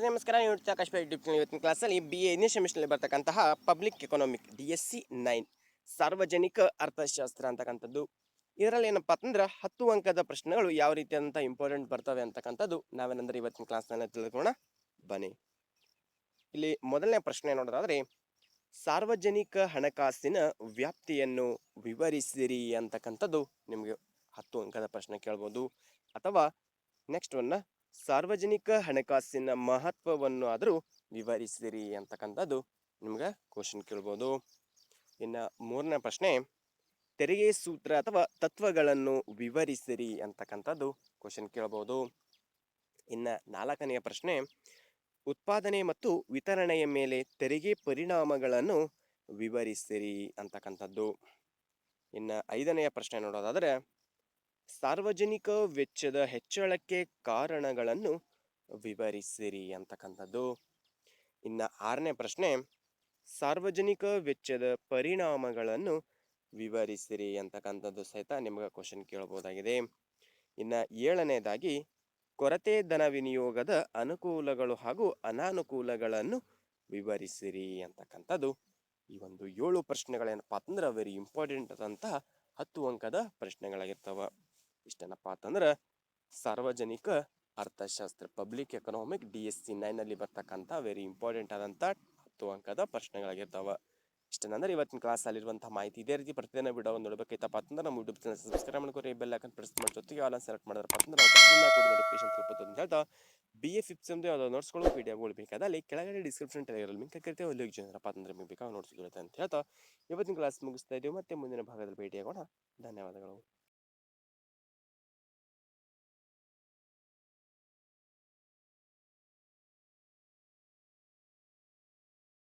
ನಮಸ್ಕಾರ. ನೀವು Akash YouTube channel ಇವತ್ತಿನ ಕ್ಲಾಸಲ್ಲಿ ಬಿ ಎ ಇನ್ನೇ ಸೆಮಿಸ್ಟರ್ನಲ್ಲಿ ಬರ್ತಕ್ಕಂತಹ public economic D S C nine ಸಾರ್ವಜನಿಕ ಅರ್ಥಶಾಸ್ತ್ರ ಅಂತಕ್ಕಂಥದ್ದು. ಇದರಲ್ಲಿ ಏನಪ್ಪ ಅಂದ್ರೆ ಹತ್ತು ಅಂಕದ ಪ್ರಶ್ನೆಗಳು ಯಾವ ರೀತಿಯಾದಂಥ ಇಂಪಾರ್ಟೆಂಟ್ ಬರ್ತವೆ ಅಂತಕ್ಕಂಥದ್ದು ನಾವೇನಂದ್ರೆ ಇವತ್ತಿನ ಕ್ಲಾಸ್ನಲ್ಲಿ ತಿಳ್ಕೊಳ್ಳೋಣ. ಬನ್ನಿ. ಇಲ್ಲಿ ಮೊದಲನೇ ಪ್ರಶ್ನೆ ನೋಡೋದಾದ್ರೆ, ಸಾರ್ವಜನಿಕ ಹಣಕಾಸಿನ ವ್ಯಾಪ್ತಿಯನ್ನು ವಿವರಿಸಿರಿ ಅಂತಕ್ಕಂಥದ್ದು ನಿಮಗೆ ಹತ್ತು ಅಂಕದ ಪ್ರಶ್ನೆ ಕೇಳ್ಬೋದು. ಅಥವಾ ನೆಕ್ಸ್ಟ್ ಒನ್ನ ಸಾರ್ವಜನಿಕ ಹಣಕಾಸಿನ ಮಹತ್ವವನ್ನು ಆದರೂ ವಿವರಿಸಿರಿ ಅಂತಕ್ಕಂಥದ್ದು ನಿಮ್ಗೆ ಕ್ವಶನ್ ಕೇಳ್ಬೋದು. ಇನ್ನು ಮೂರನೇ ಪ್ರಶ್ನೆ, ತೆರಿಗೆ ಸೂತ್ರ ಅಥವಾ ತತ್ವಗಳನ್ನು ವಿವರಿಸಿರಿ ಅಂತಕ್ಕಂಥದ್ದು ಕ್ವಶನ್ ಕೇಳ್ಬೋದು. ಇನ್ನು ನಾಲ್ಕನೆಯ ಪ್ರಶ್ನೆ, ಉತ್ಪಾದನೆ ಮತ್ತು ವಿತರಣೆಯ ಮೇಲೆ ತೆರಿಗೆ ಪರಿಣಾಮಗಳನ್ನು ವಿವರಿಸಿರಿ ಅಂತಕ್ಕಂಥದ್ದು. ಇನ್ನು ಐದನೆಯ ಪ್ರಶ್ನೆ ನೋಡೋದಾದರೆ ಸಾರ್ವಜನಿಕ ವೆಚ್ಚದ ಹೆಚ್ಚಳಕ್ಕೆ ಕಾರಣಗಳನ್ನು ವಿವರಿಸಿರಿ ಅಂತಕ್ಕಂಥದ್ದು. ಇನ್ನು ಆರನೇ ಪ್ರಶ್ನೆ, ಸಾರ್ವಜನಿಕ ವೆಚ್ಚದ ಪರಿಣಾಮಗಳನ್ನು ವಿವರಿಸಿರಿ ಅಂತಕ್ಕಂಥದ್ದು ಸಹಿತ ನಿಮಗೆ ಕ್ವಶನ್ ಕೇಳಬಹುದಾಗಿದೆ ಇನ್ನು ಏಳನೇದಾಗಿ, ಕೊರತೆ ಧನ ವಿನಿಯೋಗದ ಅನುಕೂಲಗಳು ಹಾಗೂ ಅನಾನುಕೂಲಗಳನ್ನು ವಿವರಿಸಿರಿ ಅಂತಕ್ಕಂಥದ್ದು. ಈ ಒಂದು ಏಳು ಪ್ರಶ್ನೆಗಳೇನಪ್ಪ ಅಂದ್ರೆ ವೆರಿ ಇಂಪಾರ್ಟೆಂಟ್ ಆದಂತಹ ಹತ್ತು ಅಂಕದ ಪ್ರಶ್ನೆಗಳಾಗಿರ್ತವ. ಇಷ್ಟೇನಪ್ಪ ಅಂತಂದ್ರೆ ಸಾರ್ವಜನಿಕ ಅರ್ಥಶಾಸ್ತ್ರ public economic D S C ನೈನಲ್ಲಿ ಬರ್ತಕ್ಕಂಥ ವೆರಿ ಇಂಪಾರ್ಟೆಂಟ್ ಆದಂಥ ಹತ್ತು ಅಂಕದ ಪ್ರಶ್ನೆಗಳಾಗಿರ್ತಾವ. ಇಷ್ಟೇನಂದ್ರೆ ಇವತ್ತಿನ ಕ್ಲಾಸಲ್ಲಿರುವಂಥ ಮಾಹಿತಿ ಇದೇ ರೀತಿ ಪ್ರತಿದಿನ ವಿಡಿಯೋ ನೋಡಬೇಕಾಯ್ತಪ್ಪ ಅಂತಂದ್ರೆ ನಮ್ಮ ಯೂಟ್ಯೂಬ್ ಚಾನಲ್ ಸಬ್ಸ್ಕ್ರೈಬ್ ಮಾಡ್ಕೊರಿ ಬೆಲ್ ಹಾಕೊಂಡು ಪ್ರೆಸ್ ಮಾಡಿ ಜೊತೆಗೆ ಆಲ್ ಸೆಲೆಕ್ಟ್ ಮಾಡಿದ್ರಪ್ಪ ಅಂದ್ರೆ ನಾವು ನೋಟಿಫಿಕೇಶನ್ ಅಂತ ಹೇಳ್ತಾ ಬಿ ಎ ಅಂದ್ರೆ ಸೆಮ್ದು ಯಾವುದೋ ನೋಟ್ಸ್ಗಳು ವಿಡಿಯೋಗಳು ಬೇಕಾದ ಅಲ್ಲಿ ಕೆಳಗಡೆ ಡಿಸ್ಕ್ರಿಪ್ಷನ್ ಟೆಲಿಗ್ರಾಮ್ ಲಿಂಕ್ ಹಾಕಿರ್ತೀವಿ ಅಲ್ಲಿ ಜನರಪ್ಪ ಅಂತಂದ್ರೆ ನಿಮಗೆ ಬೇಕಾಗ ನೋಟ್ಸ್ ಸಿಗುತ್ತೆ ಅಂತ ಹೇಳ್ತಾ, ಇವತ್ತಿನ ಕ್ಲಾಸ್ ಮುಗಿಸ್ತಾ ಇದ್ದೀವಿ ಮತ್ತೆ ಮುಂದಿನ ಭಾಗದಲ್ಲಿ ಭೇಟಿಯಾಗೋಣ. ಧನ್ಯವಾದಗಳು.